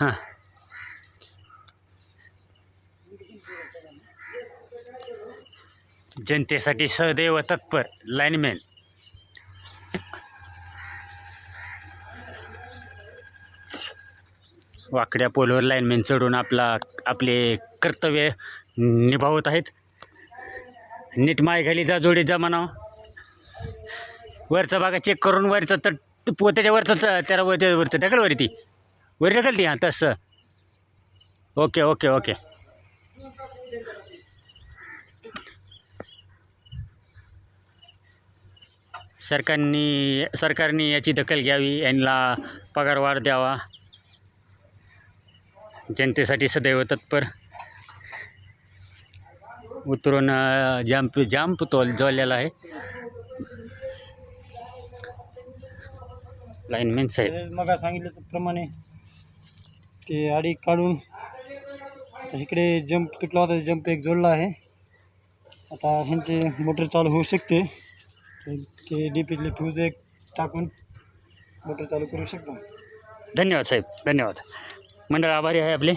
हां जनतेसाठी सदैव तत्पर लाईनमॅन वाकड्या पोलवर लाईनमॅन चढून आपला आपले कर्तव्य निभावत आहेत नीट मायघाली जा जोडीत जा म्हणावं वरचा भागा चेक करून वरचं तर पो- त्याच्या वरचं त्याला वर त्या- वरचं ढकलवर ती वर ढकल ती हां तसं. Okay okay okay. सरकारनी सरकारने याची दखल घ्यावी यांना पगारवाढ द्यावा. जनतेसाठी सदैव तत्पर. उतरून जाम जाम जांप तोल जोडलेला आहे. लाईनमॅन साहेब. ते मग सांगितल्याप्रमाणे ते आडी काढून इकडे जंप तुटला होता जंप एक जोडला आहे. आता ह्यांचे मोटर चालू होऊ शकते. ते- ते डी पीतले फ्यूज एक टाकून मोटर चालू करू शकतो. धन्यवाद साहेब धन्यवाद. मंडळ आभारी आहे आपले.